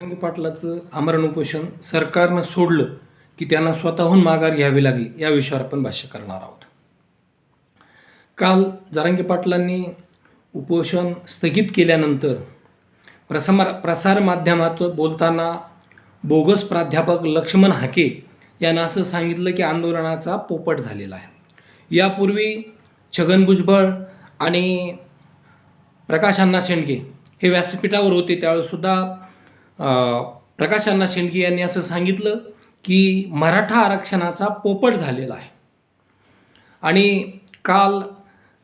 जरांगे पाटलाचं आमरण उपोषण सरकारनं सोडलं की त्यांना स्वतःहून माघार घ्यावी लागली या विषयावर आपण भाष्य करणार आहोत. काल जरांगे पाटलांनी उपोषण स्थगित केल्यानंतर प्रसार प्रसारमाध्यमात बोलताना बोगस प्राध्यापक लक्ष्मण हाके यांना असं सांगितलं की आंदोलनाचा पोपट झालेला आहे. यापूर्वी छगन भुजबळ आणि प्रकाश अण्णा शेंडगे हे व्यासपीठावर होते त्यावेळेसुद्धा प्रकाश अण्णा शेंडगे यांनी असं सांगितलं की मराठा आरक्षणाचा पोपट झालेला आहे. आणि काल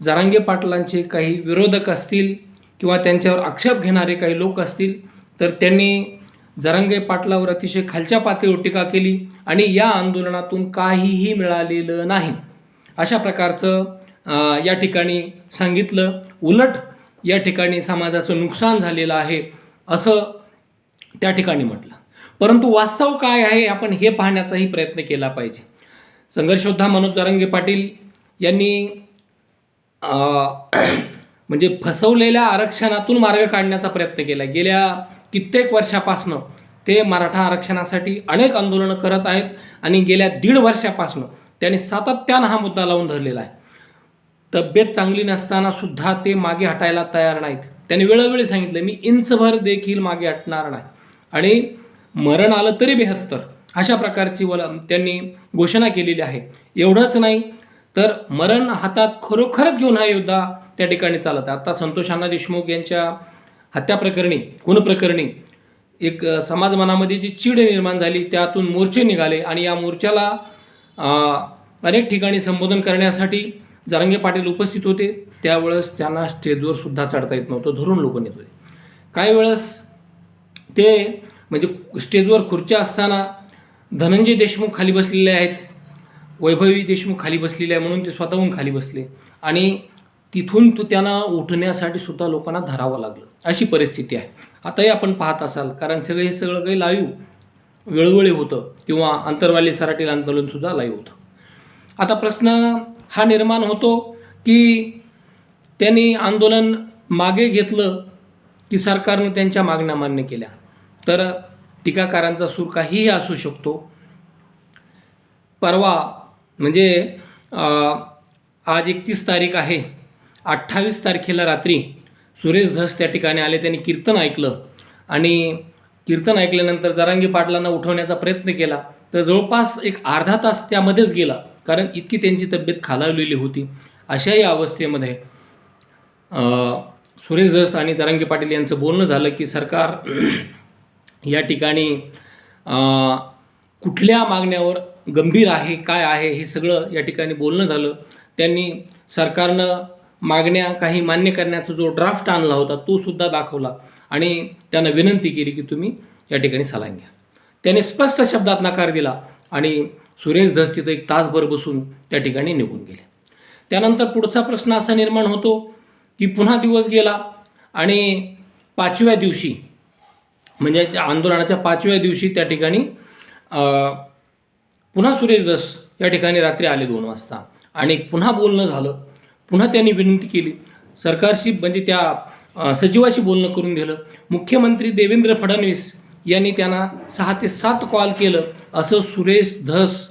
जरांगे पाटलांचे काही विरोधक असतील किंवा त्यांच्यावर आक्षेप घेणारे काही लोक असतील तर त्यांनी जरांगे पाटलावर अतिशय खालच्या पातळीवर टीका केली आणि या आंदोलनातून काहीही मिळालेलं नाही. अशा प्रकारचं या ठिकाणी सांगितलं उलट या ठिकाणी समाजाचं नुकसान झालेलं आहे असं त्या ठिकाणी म्हटलं. परंतु वास्तव काय आहे? आपण हे पाहण्याचाही प्रयत्न केला पाहिजे. संघर्षोद्धा मनोज जरांगे पाटील यांनी म्हणजे फसवलेल्या आरक्षणातून मार्ग काढण्याचा प्रयत्न केला. गेल्या कित्येक वर्षापासनं ते मराठा आरक्षणासाठी अनेक आंदोलनं करत आहेत आणि गेल्या दीड वर्षापासनं त्यांनी सातत्यानं हा मुद्दा लावून धरलेला आहे. तब्येत चांगली नसताना सुद्धा ते मागे हटायला तयार नाहीत. त्यांनी वेळोवेळी सांगितलं मी इंचभर देखील मागे हटणार नाही. आणि मरण आलं तरी बेहत्तर. अशा प्रकारची वला त्यांनी घोषणा केलेली आहे. एवढंच नाही तर मरण हातात खरोखरच घेऊन हा योद्धा त्या ठिकाणी चालत आहे. आता संतोष देशमुख यांच्या हत्याप्रकरणी खूनप्रकरणी प्रकरणी एक समाज मनामध्ये जी चीड निर्माण झाली त्यातून मोर्चे निघाले आणि या मोर्चाला अनेक ठिकाणी संबोधन करण्यासाठी जारंगे पाटील उपस्थित होते. त्यावेळेस त्यांना स्टेजवर सुद्धा चढता येत नव्हतं धरून लोक नेत होते. काही वेळेस ते म्हणजे स्टेजवर खुर्च्या असताना धनंजय देशमुख खाली बसलेले आहेत वैभवी देशमुख खाली बसलेले आहे म्हणून ते स्वतःहून खाली बसले. आणि तिथून तो त्यांना उठण्यासाठी सुद्धा लोकांना धरावं लागलं. अशी परिस्थिती आहे. आताही आपण पाहत असाल कारण सगळे हे सगळं काही लाईव वेळोवेळी होतं किंवा अंतरवाली सराटील आंदोलनसुद्धा लाईव्ह होतं. आता प्रश्न हा निर्माण होतो की त्यांनी आंदोलन मागे घेतलं की सरकारनं त्यांच्या मागण्या मान्य केल्या. तर टीकाकारांचा सूर काहीही असू शकतो. परवा म्हणजे आज एकतीस तारीख आहे. अठ्ठावीस तारखेला रात्री सुरेश धस त्या ठिकाणी आले त्यांनी कीर्तन ऐकलं. आणि कीर्तन ऐकल्यानंतर जरांगी पाटलांना उठवण्याचा प्रयत्न केला. तर जवळपास एक अर्धा तास त्यामध्येच गेला कारण इतकी त्यांची तब्येत खालावलेली होती. अशाही अवस्थेमध्ये सुरेश धस आणि जरांगी पाटील यांचं बोलणं झालं की सरकार या ठिकाणी कुठल्या मागण्यावर गंभीर आहे काय आहे हे सगळं या ठिकाणी बोलणं झालं. त्यांनी सरकारनं मागण्या काही मान्य करण्याचा जो ड्राफ्ट आणला होता तो सुद्धा दाखवला. आणि त्यांना विनंती केली की तुम्ही या ठिकाणी सलाम घ्या. त्याने स्पष्ट शब्दात नकार दिला आणि सुरेश धस तिथं एक तासभर बसून त्या ठिकाणी निघून गेले. त्यानंतर पुढचा प्रश्न असा निर्माण होतो की पुन्हा दिवस गेला आणि पाचव्या दिवशी म्हणजे त्या आंदोलनाच्या पाचव्या दिवशी त्या ठिकाणी पुन्हा सुरेश दस या ठिकाणी रात्री आले दोन वाजता. आणि पुन्हा बोलणं झालं. पुन्हा त्यांनी विनंती केली. सरकारशी म्हणजे त्या सचिवाशी बोलणं करून दिलं. मुख्यमंत्री देवेंद्र फडणवीस यांनी त्यांना सहा ते सात कॉल केलं. असं सुरेश धस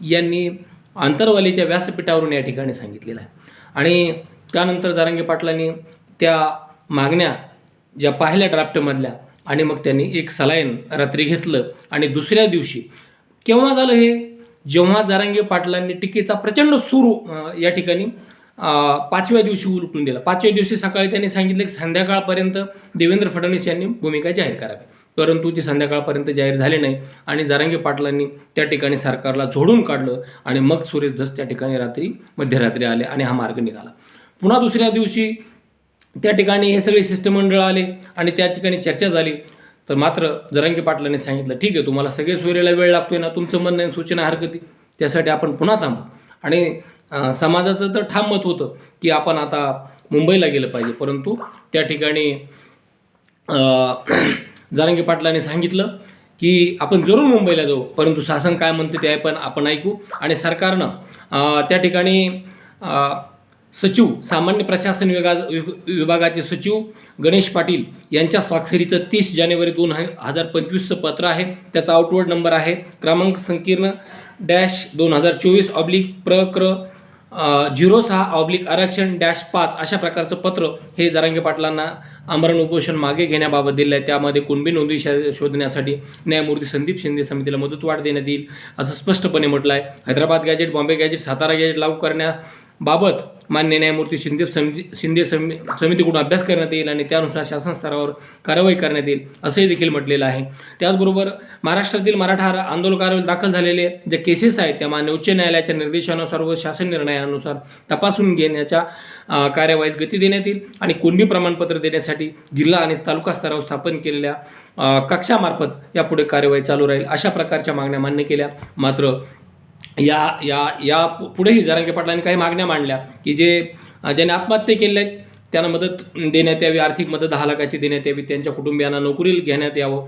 यांनी आंतरवालीच्या व्यासपीठावरून या ठिकाणी सांगितलेलं आहे. आणि त्यानंतर जारंगे पाटलांनी त्या मागण्या ज्या पाहिल्या ड्राफ्टमधल्या आणि मग त्यांनी एक सलाईन रात्री घेतलं आणि दुसऱ्या दिवशी केव्हा झालं हे? जेव्हा जारांगे पाटलांनी टीकेचा प्रचंड सूर या ठिकाणी पाचव्या दिवशी उलटून दिला. पाचव्या दिवशी सकाळी त्यांनी सांगितलं की संध्याकाळपर्यंत देवेंद्र फडणवीस यांनी भूमिका जाहीर करावी. परंतु ती संध्याकाळपर्यंत जाहीर झाली नाही आणि जारांगी पाटलांनी त्या ठिकाणी सरकारला झोडून काढलं आणि मग सुरेश धस त्या ठिकाणी रात्री मध्यरात्री आले आणि हा मार्ग निघाला. पुन्हा दुसऱ्या दिवशी त्या ठिकाणी हे सगळे शिष्टमंडळ आले आणि त्या ठिकाणी चर्चा झाली. तर मात्र जरंगी पाटलांनी सांगितलं ठीक आहे तुम्हाला सगळे सोयरेला वेळ लागतोय ना तुमचं म्हणणं आहे, सूचना हरकती. त्यासाठी आपण पुन्हा थांबू. आणि समाजाचं तर ठाम मत होतं की आपण आता मुंबईला गेलं पाहिजे. परंतु त्या ठिकाणी जरंगी पाटलांनी सांगितलं की आपण जरूर मुंबईला जाऊ. परंतु शासन काय म्हणते ते पण आपण ऐकू. आणि सरकारनं त्या ठिकाणी सचिव सामान्य प्रशासन विभागा विभ- विभागाचे सचिव गणेश पाटील यांच्या स्वाक्षरीचं तीस जानेवारी दोन हजार पंचवीसचं पत्र आहे. त्याचा आउटवर्ड नंबर आहे. क्रमांक संकीर्ण डॅश दोन हजार चोवीस ऑब्लिक प्रक्र झिरो सहा ऑब्लिक आरक्षण डॅश पाच अशा प्रकारचं पत्र हे जरांगे पाटलांना आमरण उपोषण मागे घेण्याबाबत दिलं आहे. त्यामध्ये कुणबी नोंदी शोधण्यासाठी न्यायमूर्ती संदीप शिंदे समितीला मुदतवाढ देण्यात येईल असं स्पष्टपणे म्हटलं आहे Hyderabad gazette Bombay gazette Satara gazette लागू बाबत मान्य न्यायमूर्ती शिंदे समिती शिंदे समि समितीकडून अभ्यास करण्यात येईल आणि त्यानुसार शासन स्तरावर कारवाई करण्यात येईल असंही देखील म्हटलेलं आहे. त्याचबरोबर महाराष्ट्रातील मराठा आंदोलकांवर दाखल झालेले जे केसेस आहेत त्या मान्य उच्च न्यायालयाच्या निर्देशानुसार व शासन निर्णयानुसार तपासून घेण्याच्या कार्यवाहीस गती देण्यात येईल आणि कुणबी प्रमाणपत्र देण्यासाठी जिल्हा आणि तालुका स्तरावर स्थापन केलेल्या कक्षामार्फत यापुढे कार्यवाही चालू राहील अशा प्रकारच्या मागण्या मान्य केल्या. मात्र या या या पु- पुढेही जरांगे पाटलांनी काही मागण्या मांडल्या की जे ज्यांनी आत्महत्या केल्या आहेत त्यांना मदत देण्यात यावी आर्थिक मदत दहा लाखाची देण्यात यावी त्यांच्या कुटुंबियांना नोकरी घेण्यात यावं.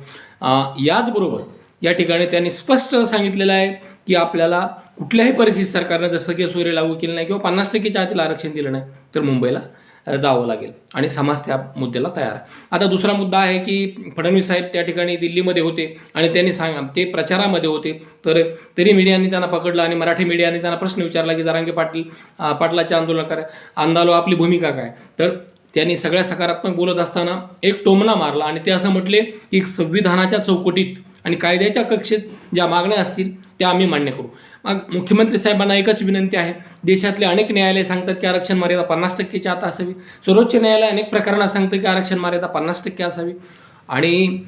याचबरोबर या ठिकाणी त्यांनी स्पष्ट सांगितलेलं आहे की आपल्याला कुठल्याही परिस्थितीत सरकारनं जसं की सूर्य लागू केलं नाही किंवा पन्नास टक्केच्या आतील आरक्षण दिलं नाही तर मुंबईला जावं लागेल. आणि समाज त्या मुद्द्याला तयार आहे. आता दुसरा मुद्दा आहे की फडणवीस साहेब त्या ठिकाणी दिल्लीमध्ये होते आणि त्यांनी सांग ते प्रचारामध्ये होते. तर तरी मीडियाने त्यांना पकडलं आणि मराठी मीडियाने त्यांना प्रश्न विचारला की जरांगे पाटील पाटलाच्या आंदोलनकार आंदोलन आपली भूमिका काय? तर त्यांनी सगळ्या सकारात्मक बोलत असताना एक टोमला मारला आणि ते असं म्हटले की संविधानाच्या चौकटीत आणि कायद्याच्या कक्षेत ज्या मागण्या असतील त्या आम्ही मान्य करू. मग मुख्यमंत्री साहेबांना एकच विनंती आहे. देशातले अनेक न्यायालय सांगतात की आरक्षण मर्यादा पन्नास टक्केच्या आत असावी. सर्वोच्च न्यायालय अनेक प्रकरणात सांगतं की आरक्षण मर्यादा पन्नास टक्के असावी. आणि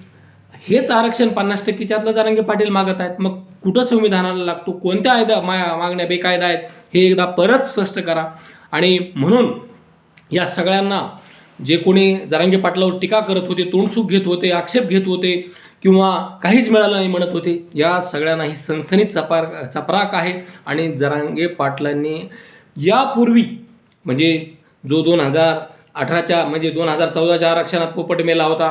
हेच आरक्षण पन्नास टक्केच्या आतलं जारंगे पाटील मागत आहेत. मग कुठं संविधानाला लागतो? कोणत्या आयदा मा मागण्या बेकायदा आहेत? हे एकदा परत स्पष्ट करा. आणि म्हणून या सगळ्यांना जे कोणी जरांगे पाटलावर टीका करत होते तोंडसुख घेत होते आक्षेप घेत होते किंवा काहीच मिळालं नाही म्हणत होते. या सगळ्यांना ही सनसनीत चपार चपराक आहे. आणि जरांगे पाटलांनी यापूर्वी म्हणजे जो दोन हजार अठराच्या म्हणजे दोन हजार चौदाच्या आरक्षणात पोपट मेला होता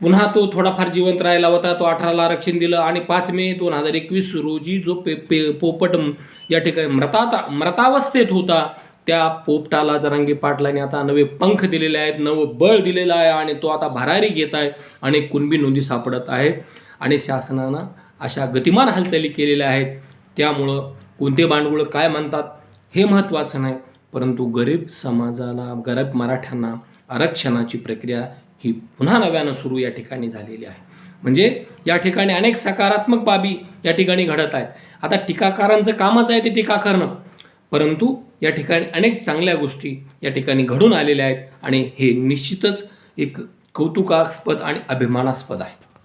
पुन्हा तो थोडाफार जिवंत राहिला होता. तो अठराला आरक्षण दिलं आणि पाच मे दोन हजार एकवीस रोजी जो पे पे पोपट या ठिकाणी मृतात मृतावस्थेत होता त्या पोपटाला जरांगी पाटलाने आता नवे पंख दिलेले आहेत नवं बळ दिलेलं आहे आणि तो आता भरारी घेत आहे आणि कुणबी नोंदी सापडत आहे. आणि शासनानं अशा गतिमान हालचाली केलेल्या आहेत. त्यामुळं कोणते बांडगुळ काय म्हणतात हे महत्त्वाचं नाही परंतु गरीब समाजाला गरीब मराठ्यांना आरक्षणाची प्रक्रिया ही पुन्हा नव्यानं सुरू या ठिकाणी झालेली आहे. म्हणजे या ठिकाणी अनेक सकारात्मक बाबी या ठिकाणी घडत आहेत. आता टीकाकारांचं कामच आहे ते टीका करणं परंतु या ठिकाणी अनेक चांगल्या गोष्टी या ठिकाणी घडून आलेल्या आहेत आणि हे निश्चितच एक कौतुकास्पद आणि अभिमानास्पद आहे.